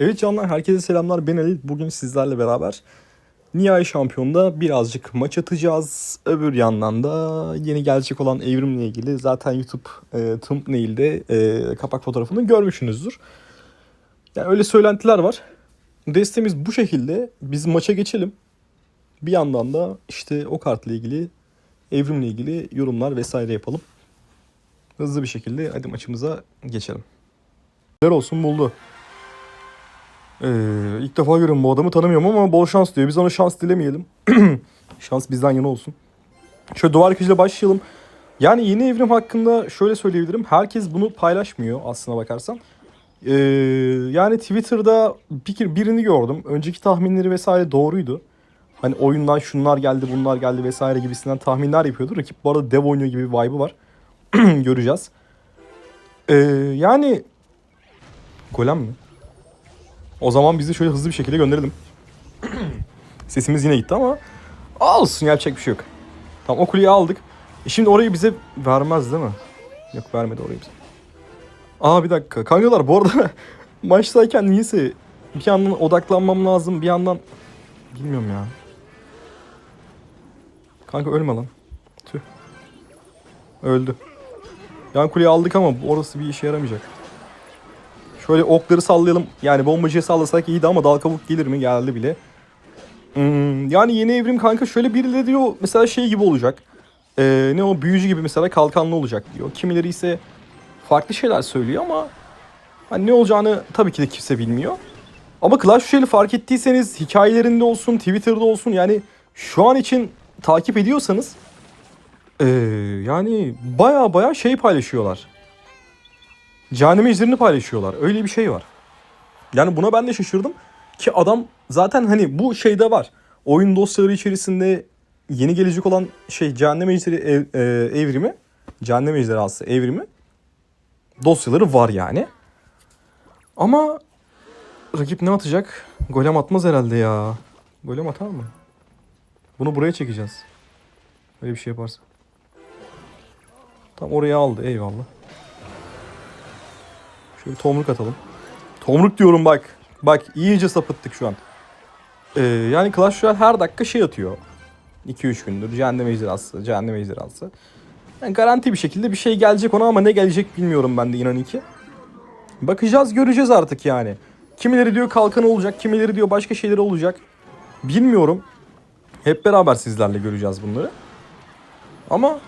Evet canlar herkese selamlar. Ben Ali. Bugün sizlerle beraber Nihai Şampiyon'da birazcık maç atacağız. Öbür yandan da yeni gelecek olan evrimle ilgili zaten YouTube e, thumbnail'de e, kapak fotoğrafını görmüşsünüzdür. Yani öyle söylentiler var. Destemiz bu şekilde. Biz maça geçelim. Bir yandan da işte o kartla ilgili, evrimle ilgili yorumlar vesaire yapalım. Hızlı bir şekilde hadi maçımıza geçelim. Neler olsun buldu. Ee, ilk defa görüyorum bu adamı tanımıyorum ama bol şans diyor. Biz ona şans dilemeyelim. şans bizden yana olsun. Şöyle duvar yıkıcıyla başlayalım. Yani yeni evrim hakkında şöyle söyleyebilirim. Herkes bunu paylaşmıyor aslına bakarsan. Ee, yani Twitter'da bir, birini gördüm. Önceki tahminleri vesaire doğruydu. Hani oyundan şunlar geldi bunlar geldi vesaire gibisinden tahminler yapıyordu. Rakip bu arada dev oynuyor gibi bir vibe'ı var. Göreceğiz. Ee, yani Golem mi? O zaman bizi şöyle hızlı bir şekilde gönderelim. Sesimiz yine gitti ama olsun yapacak bir şey yok. Tamam o kuleyi aldık. E şimdi orayı bize vermez değil mi? Yok vermedi orayı bize. Aa bir dakika. Kankalar bu arada maçtayken niyeyse bir yandan odaklanmam lazım bir yandan bilmiyorum ya. Kanka ölme lan. Tüh. Öldü. Yan kuleyi aldık ama orası bir işe yaramayacak. Şöyle okları sallayalım. Yani bombacıya sallasak iyiydi ama dal kabuk gelir mi? Geldi bile. Hmm, yani yeni evrim kanka şöyle birileri diyor mesela şey gibi olacak. Ee, ne o büyücü gibi mesela kalkanlı olacak diyor. Kimileri ise farklı şeyler söylüyor ama hani ne olacağını tabii ki de kimse bilmiyor. Ama Clash Royale'i fark ettiyseniz hikayelerinde olsun, Twitter'da olsun yani şu an için takip ediyorsanız ee, yani baya baya şey paylaşıyorlar. Cehennem ejderini paylaşıyorlar. Öyle bir şey var. Yani buna ben de şaşırdım. Ki adam zaten hani bu şeyde var. Oyun dosyaları içerisinde yeni gelecek olan şey Cehennem Ejderi ev, e, evrimi. Cehennem Ejderhası evrimi. Dosyaları var yani. Ama rakip ne atacak? Golem atmaz herhalde ya. Golem atar mı? Bunu buraya çekeceğiz. Öyle bir şey yaparsa. Tam oraya aldı eyvallah. Şöyle tomruk atalım. Tomruk diyorum bak. Bak iyice sapıttık şu an. Ee, yani Clash Royale her dakika şey atıyor. 2-3 gündür. Cehennem ejderhası, cehennem ejderhası. Yani garanti bir şekilde bir şey gelecek ona ama ne gelecek bilmiyorum ben de inanın ki. Bakacağız göreceğiz artık yani. Kimileri diyor kalkanı olacak, kimileri diyor başka şeyleri olacak. Bilmiyorum. Hep beraber sizlerle göreceğiz bunları. Ama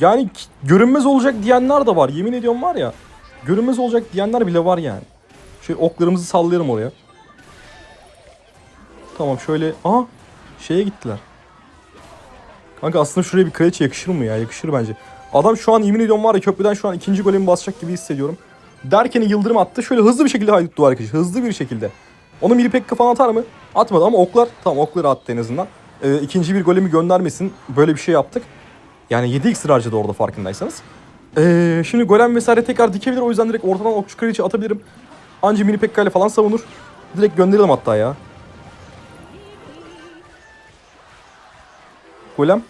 yani görünmez olacak diyenler de var. Yemin ediyorum var ya. Görünmez olacak diyenler bile var yani. Şöyle oklarımızı sallayalım oraya. Tamam şöyle. Aha şeye gittiler. Kanka aslında şuraya bir kraliçe yakışır mı ya? Yakışır bence. Adam şu an yemin ediyorum var ya köprüden şu an ikinci golemi basacak gibi hissediyorum. Derken yıldırım attı. Şöyle hızlı bir şekilde haydut duvar kışı. Hızlı bir şekilde. Onu Miri Pekka falan atar mı? Atmadı ama oklar. Tamam okları attı en azından. Ee, ikinci bir golemi göndermesin. Böyle bir şey yaptık. Yani 7 iksir harcadı orada farkındaysanız. Ee, şimdi golem vesaire tekrar dikebilir. O yüzden direkt ortadan okçu kraliçe atabilirim. Anca mini Pekka ile falan savunur. Direkt gönderelim hatta ya. Golem.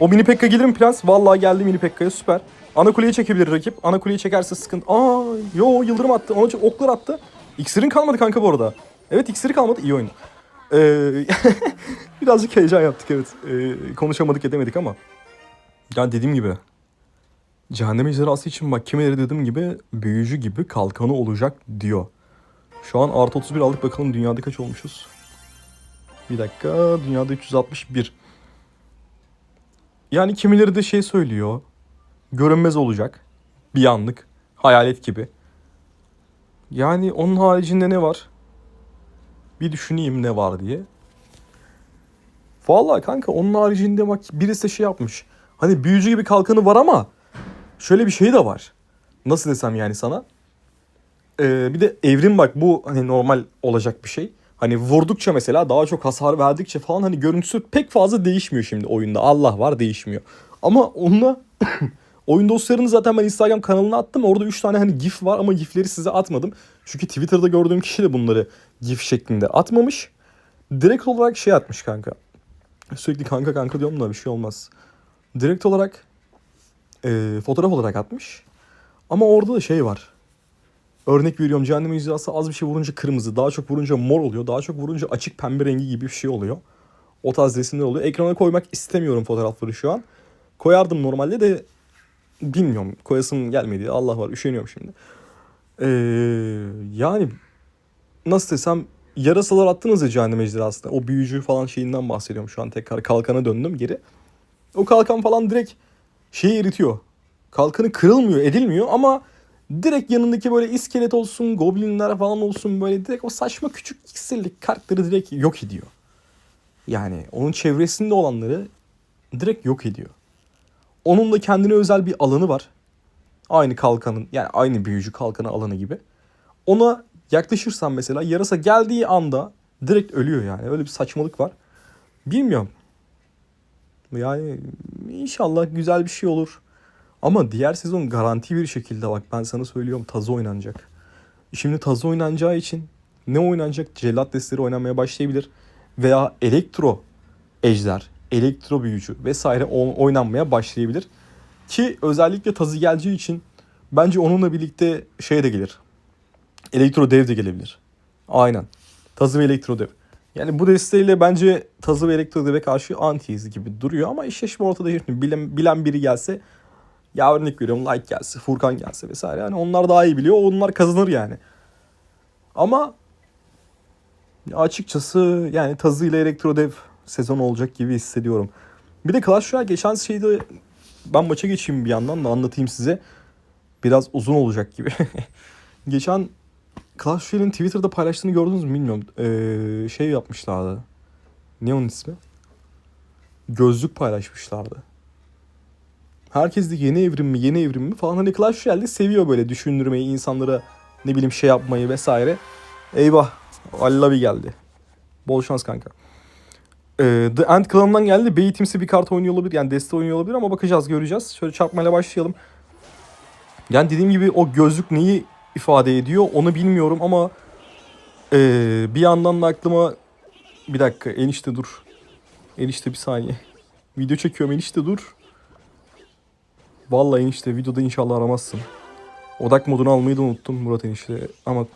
O mini Pekka gelir mi prens? Vallahi geldi mini Pekka'ya süper. Ana kuleyi çekebilir rakip. Ana kuleyi çekerse sıkıntı. Aa, yo yıldırım attı. İçin oklar attı. İksirin kalmadı kanka bu arada. Evet iksiri kalmadı. İyi oyun. Ee, birazcık heyecan yaptık evet. Ee, konuşamadık edemedik ama. Yani dediğim gibi. Cehennem ejderhası için bak kimileri dediğim gibi büyücü gibi kalkanı olacak diyor. Şu an artı 31 aldık bakalım dünyada kaç olmuşuz. Bir dakika dünyada 361. Yani kimileri de şey söylüyor. Görünmez olacak. Bir anlık. Hayalet gibi. Yani onun haricinde ne var? Bir düşüneyim ne var diye. Vallahi kanka onun haricinde bak birisi de şey yapmış. Hani büyücü gibi kalkanı var ama şöyle bir şey de var. Nasıl desem yani sana? Ee, bir de evrim bak bu hani normal olacak bir şey. Hani vurdukça mesela daha çok hasar verdikçe falan hani görüntüsü pek fazla değişmiyor şimdi oyunda. Allah var değişmiyor. Ama onunla oyun dosyalarını zaten ben Instagram kanalına attım. Orada 3 tane hani gif var ama gifleri size atmadım. Çünkü Twitter'da gördüğüm kişi de bunları gif şeklinde atmamış. Direkt olarak şey atmış kanka. Sürekli kanka kanka diyorum da bir şey olmaz. Direkt olarak e, fotoğraf olarak atmış. Ama orada da şey var. Örnek veriyorum cehennem ejderhası az bir şey vurunca kırmızı, daha çok vurunca mor oluyor, daha çok vurunca açık pembe rengi gibi bir şey oluyor. O tarz resimler oluyor. Ekrana koymak istemiyorum fotoğrafları şu an. Koyardım normalde de bilmiyorum. Koyasım gelmedi. Allah var üşeniyorum şimdi. Ee, yani nasıl desem yarasalar attınız ya cehennem ejderhasına. O büyücü falan şeyinden bahsediyorum şu an tekrar. Kalkana döndüm geri. O kalkan falan direkt şeyi eritiyor. Kalkanı kırılmıyor, edilmiyor ama direkt yanındaki böyle iskelet olsun, goblinler falan olsun böyle direkt o saçma küçük iksirlik kartları direkt yok ediyor. Yani onun çevresinde olanları direkt yok ediyor. Onun da kendine özel bir alanı var. Aynı kalkanın yani aynı büyücü kalkanı alanı gibi. Ona yaklaşırsan mesela yarasa geldiği anda direkt ölüyor yani. Öyle bir saçmalık var. Bilmiyorum. Yani inşallah güzel bir şey olur. Ama diğer sezon garanti bir şekilde bak ben sana söylüyorum tazı oynanacak. Şimdi tazı oynanacağı için ne oynanacak? Cellat desteleri oynanmaya başlayabilir. Veya elektro ejder, elektro büyücü vesaire oynanmaya başlayabilir. Ki özellikle tazı geleceği için bence onunla birlikte şey de gelir. Elektro dev de gelebilir. Aynen. Tazı ve elektro dev. Yani bu desteğiyle bence Tazı ve Elektro Dev'e karşı antiyiz gibi duruyor ama eşleşme ortada şimdi bilen, bilen biri gelse ya örnek veriyorum Like gelse, Furkan gelse vesaire yani onlar daha iyi biliyor. Onlar kazanır yani. Ama açıkçası yani Tazı ile Elektro Dev sezon olacak gibi hissediyorum. Bir de Clash Royale geçen şeyde ben maça geçeyim bir yandan da anlatayım size. Biraz uzun olacak gibi. geçen Clash Royale'in Twitter'da paylaştığını gördünüz mü bilmiyorum. Ee, şey yapmışlardı. Ne onun ismi? Gözlük paylaşmışlardı. Herkes de yeni evrim mi yeni evrim mi falan hani Clash Royale'de seviyor böyle düşündürmeyi insanlara ne bileyim şey yapmayı vesaire. Eyvah Allah bir geldi. Bol şans kanka. Ee, The Ant Clan'dan geldi. B timsi bir kart oynuyor olabilir. Yani deste oynuyor olabilir ama bakacağız göreceğiz. Şöyle çarpmayla başlayalım. Yani dediğim gibi o gözlük neyi ifade ediyor onu bilmiyorum ama ee, bir yandan da aklıma bir dakika enişte dur. Enişte bir saniye. Video çekiyorum enişte dur. Vallahi enişte videoda inşallah aramazsın. Odak modunu almayı da unuttum Murat enişte ama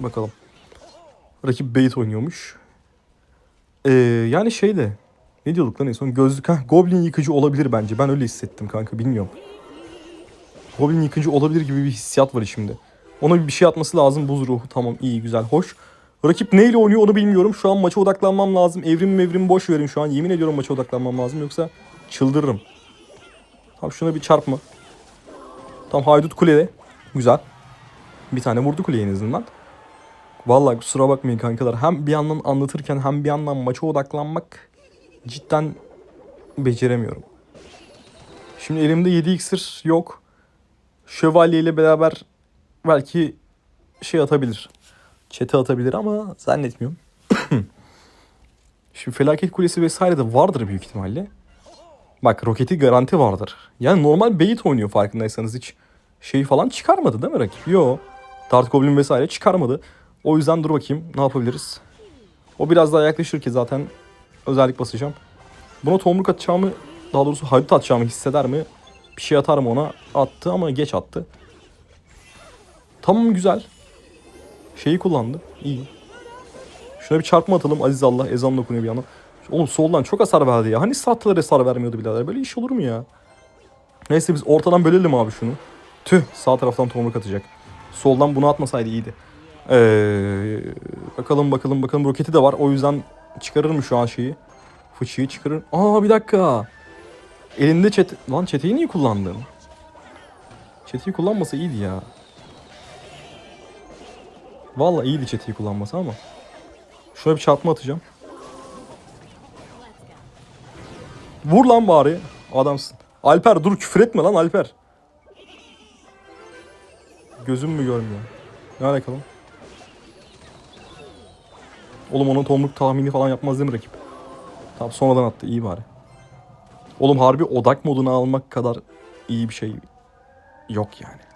bakalım. Rakip bait oynuyormuş. Ee, yani şey de ne diyorduk lan en son gözlük ha Goblin yıkıcı olabilir bence. Ben öyle hissettim kanka bilmiyorum. Goblin yıkıcı olabilir gibi bir hissiyat var içimde. Ona bir şey atması lazım buz ruhu. Tamam iyi güzel hoş. Rakip neyle oynuyor onu bilmiyorum. Şu an maça odaklanmam lazım. Evrim mevrim boş verin şu an. Yemin ediyorum maça odaklanmam lazım. Yoksa çıldırırım. Tamam şuna bir çarpma. Tam haydut kulede. Güzel. Bir tane vurdu kuleye en azından. Vallahi kusura bakmayın kankalar. Hem bir yandan anlatırken hem bir yandan maça odaklanmak cidden beceremiyorum. Şimdi elimde 7 iksir yok. Şövalye ile beraber belki şey atabilir. Çete atabilir ama zannetmiyorum. Şimdi felaket kulesi vesaire de vardır büyük ihtimalle. Bak roketi garanti vardır. Yani normal bait oynuyor farkındaysanız hiç şey falan çıkarmadı değil mi rakip? Yo. Dart Goblin vesaire çıkarmadı. O yüzden dur bakayım ne yapabiliriz. O biraz daha yaklaşır ki zaten özellik basacağım. Buna tomruk atacağımı daha doğrusu haydut atacağımı hisseder mi? Bir şey atar mı ona? Attı ama geç attı. Tamam güzel. Şeyi kullandı. İyi. Şuna bir çarpma atalım. Aziz Allah ezan okunuyor bir yandan. Oğlum soldan çok hasar verdi ya. Hani sahtalar hasar vermiyordu birader. Böyle iş olur mu ya? Neyse biz ortadan bölelim abi şunu. Tüh sağ taraftan tomruk atacak. Soldan bunu atmasaydı iyiydi. Ee, bakalım bakalım bakalım roketi de var. O yüzden çıkarır mı şu an şeyi? Fıçıyı çıkarır. Aa bir dakika. Elinde çete... Lan çeteyi niye kullandın? Çeteyi kullanmasa iyiydi ya. Vallahi iyiydi çeteyi kullanması ama. Şuna bir çarpma atacağım. Vur lan bari. Adamsın. Alper dur küfür etme lan Alper. Gözüm mü görmüyor? Ne alakalı? Oğlum onun tomruk tahmini falan yapmaz değil mi rakip? Tamam sonradan attı iyi bari. Oğlum harbi odak modunu almak kadar iyi bir şey yok yani.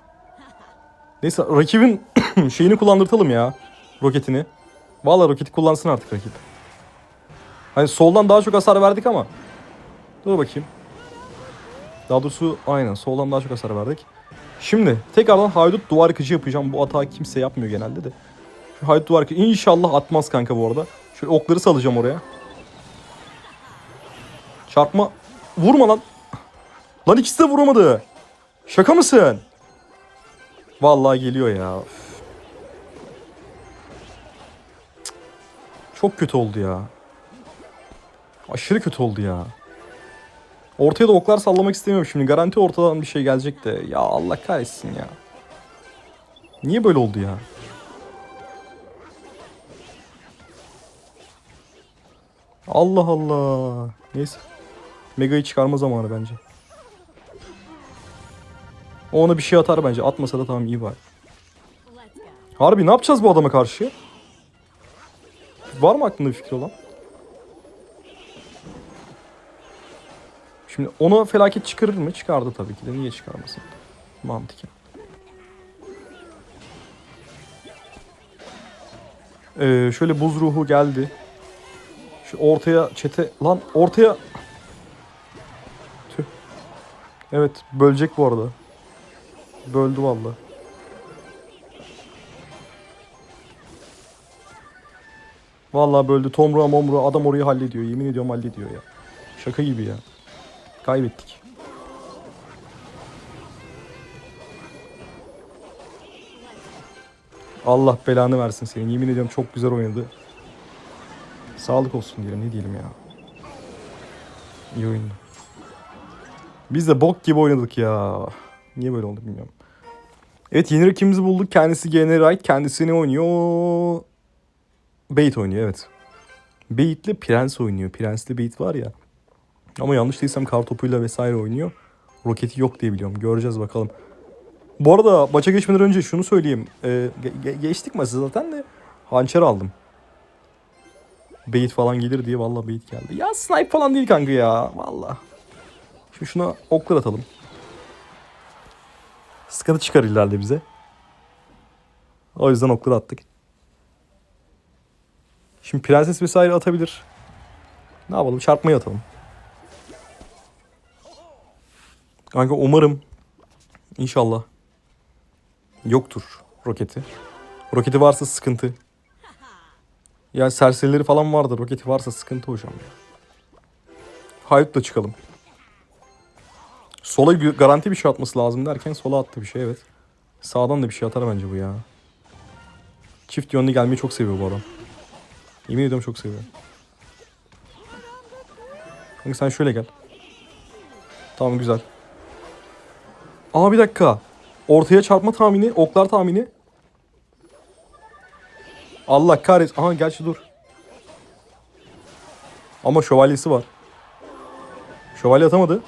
Neyse rakibin şeyini kullandırtalım ya. Roketini. Vallahi roketi kullansın artık rakip. Hani soldan daha çok hasar verdik ama. Dur bakayım. Daha doğrusu aynen soldan daha çok hasar verdik. Şimdi tekrardan haydut duvar yıkıcı yapacağım. Bu atağı kimse yapmıyor genelde de. Şu haydut duvar yıkıcı inşallah atmaz kanka bu arada. Şöyle okları salacağım oraya. Çarpma. Vurma lan. Lan ikisi de vuramadı. Şaka mısın? Vallahi geliyor ya. Çok kötü oldu ya. Aşırı kötü oldu ya. Ortaya da oklar sallamak istemiyorum şimdi. Garanti ortadan bir şey gelecek de. Ya Allah kahretsin ya. Niye böyle oldu ya? Allah Allah. Neyse. Mega'yı çıkarma zamanı bence. O ona bir şey atar bence. Atmasa da tamam iyi var. Harbi ne yapacağız bu adama karşı? Var mı aklında bir fikir olan? Şimdi ona felaket çıkarır mı? Çıkardı tabii ki de. Niye çıkarmasın? Mantıken. Ee, şöyle buz ruhu geldi. Şu ortaya çete... Lan ortaya... Tüh. Evet bölecek bu arada. Böldü valla. Vallahi böldü. Tomruğa momruğa adam orayı hallediyor. Yemin ediyorum hallediyor ya. Şaka gibi ya. Kaybettik. Allah belanı versin senin. Yemin ediyorum çok güzel oynadı. Sağlık olsun diyelim. Ne diyelim ya. İyi oyundu. Biz de bok gibi oynadık ya. Niye böyle oldu bilmiyorum. Evet yeni rakibimizi bulduk. Kendisi GN Wright. Kendisi ne oynuyor? Bait oynuyor evet. Bait'le Prens oynuyor. Prens'le Bait var ya. Ama yanlış değilsem kartopuyla vesaire oynuyor. Roketi yok diye biliyorum. Göreceğiz bakalım. Bu arada maça geçmeden önce şunu söyleyeyim. Ee, ge- ge- geçtik maçı zaten de hançer aldım. Bait falan gelir diye vallahi bait geldi. Ya snipe falan değil kanka ya. Vallahi. Şimdi şuna oklar atalım. Sıkıntı çıkar ileride bize. O yüzden okları attık. Şimdi prenses vesaire atabilir. Ne yapalım? Çarpmayı atalım. Kanka umarım inşallah yoktur roketi. Roketi varsa sıkıntı. Yani serserileri falan vardır. Roketi varsa sıkıntı hocam ya. Haydut'la çıkalım. Sola garanti bir şey atması lazım derken sola attı bir şey evet. Sağdan da bir şey atar bence bu ya. Çift yönlü gelmeyi çok seviyor bu adam. Yemin ediyorum çok seviyor. Kanka sen şöyle gel. Tamam güzel. Aa bir dakika. Ortaya çarpma tahmini, oklar tahmini. Allah kahretsin. Aha gerçi dur. Ama şövalyesi var. Şövalye atamadı.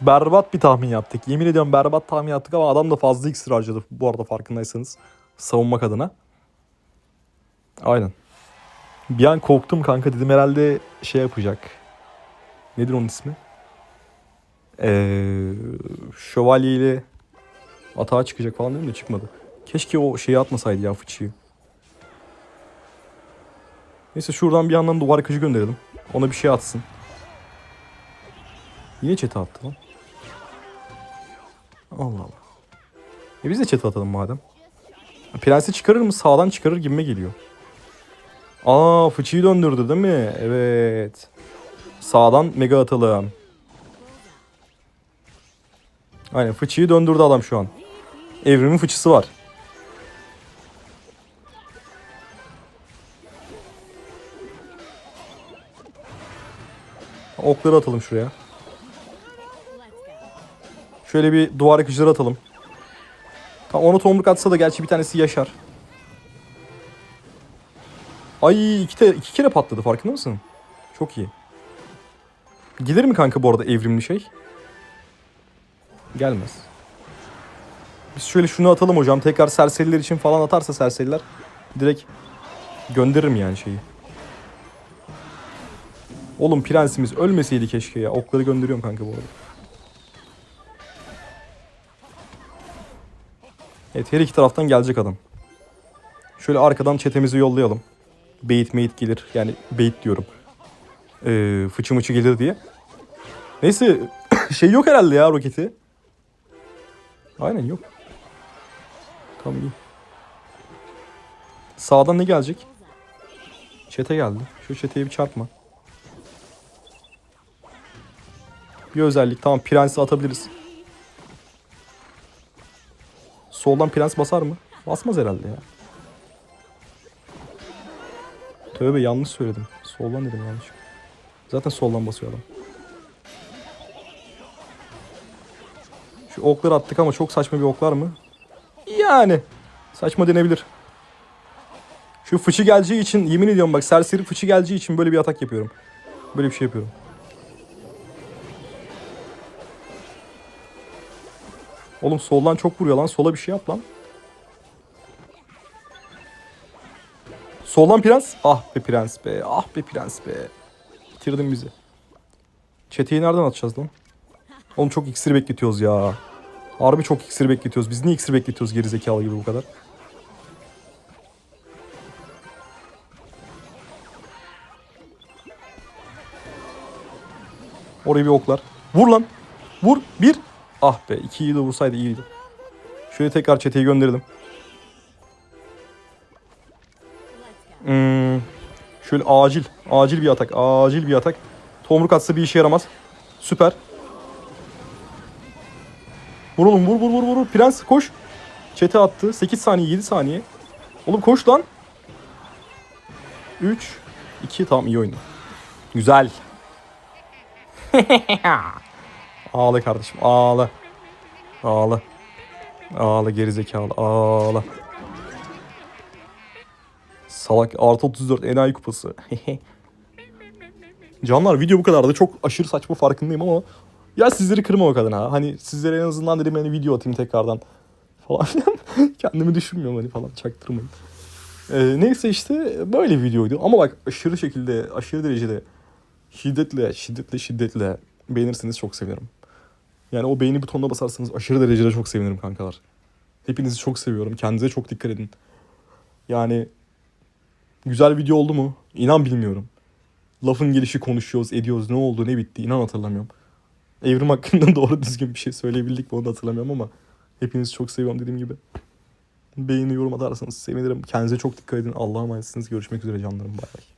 Berbat bir tahmin yaptık. Yemin ediyorum berbat tahmin yaptık ama adam da fazla iksir harcadı bu arada farkındaysanız. Savunmak adına. Aynen. Bir an korktum kanka dedim herhalde şey yapacak. Nedir onun ismi? Ee, şövalye ile atağa çıkacak falan dedim de çıkmadı. Keşke o şeyi atmasaydı ya fıçıyı. Neyse şuradan bir yandan duvar kıcı gönderelim. Ona bir şey atsın. Yine çete attı lan. Allah Allah. E biz de çete atalım madem. Prensi çıkarır mı? Sağdan çıkarır gibime geliyor. Aa fıçıyı döndürdü değil mi? Evet. Sağdan mega atalım. Aynen fıçıyı döndürdü adam şu an. Evrimin fıçısı var. Okları atalım şuraya. Şöyle bir duvar yakıcıları atalım. Tam onu tomruk atsa da gerçi bir tanesi yaşar. Ay iki, te- iki kere patladı farkında mısın? Çok iyi. Gelir mi kanka bu arada evrimli şey? Gelmez. Biz şöyle şunu atalım hocam. Tekrar serseriler için falan atarsa serseriler direkt gönderirim yani şeyi. Oğlum prensimiz ölmeseydi keşke ya. Okları gönderiyorum kanka bu arada. Evet her iki taraftan gelecek adam. Şöyle arkadan çetemizi yollayalım. Bait mate gelir. Yani bait diyorum. Ee, fıçı mıçı gelir diye. Neyse şey yok herhalde ya roketi. Aynen yok. Tamam iyi. Sağdan ne gelecek? Çete geldi. Şu çeteye bir çarpma. Bir özellik. Tamam prensi atabiliriz. Soldan prens basar mı? Basmaz herhalde ya. Tövbe yanlış söyledim. Soldan dedim yanlış. Zaten soldan basıyor adam. Şu okları attık ama çok saçma bir oklar mı? Yani. Saçma denebilir. Şu fıçı geleceği için yemin ediyorum bak serseri fıçı geleceği için böyle bir atak yapıyorum. Böyle bir şey yapıyorum. Oğlum soldan çok vuruyor lan. Sola bir şey yap lan. Soldan prens. Ah be prens be. Ah be prens be. Bitirdin bizi. Çeteyi nereden atacağız lan? Oğlum çok iksir bekletiyoruz ya. Harbi çok iksir bekletiyoruz. Biz niye iksir bekletiyoruz geri zekalı gibi bu kadar? Oraya bir oklar. Vur lan. Vur. Bir. Ah be. ikiyi de vursaydı iyiydi. Şöyle tekrar çeteyi gönderelim. Hmm, şöyle acil. Acil bir atak. Acil bir atak. Tomruk atsa bir işe yaramaz. Süper. Vur oğlum vur vur vur vur. Prens koş. Çete attı. 8 saniye 7 saniye. Oğlum koş lan. 3 2 tamam iyi oynadı. Güzel. ağla kardeşim ağla. Ağla. Ağla gerizekalı ağla. Salak artı 34 enayi kupası. Canlar video bu kadardı. Çok aşırı saçma farkındayım ama ya sizleri kırmamak adına. Hani sizlere en azından dedim hani video atayım tekrardan falan filan. Kendimi düşünmüyorum hani falan çaktırmayın. Ee, neyse işte böyle videoydu. Ama bak aşırı şekilde, aşırı derecede şiddetle, şiddetle, şiddetle beğenirseniz çok sevinirim. Yani o beğeni butonuna basarsanız aşırı derecede çok sevinirim kankalar. Hepinizi çok seviyorum. Kendinize çok dikkat edin. Yani güzel video oldu mu? İnan bilmiyorum. Lafın gelişi konuşuyoruz, ediyoruz. Ne oldu, ne bitti inan hatırlamıyorum. Evrim hakkında doğru düzgün bir şey söyleyebildik mi onu da hatırlamıyorum ama hepinizi çok seviyorum dediğim gibi. Beğeni yorum atarsanız sevinirim. Kendinize çok dikkat edin. Allah'a emanetsiniz. Görüşmek üzere canlarım. Bay bay.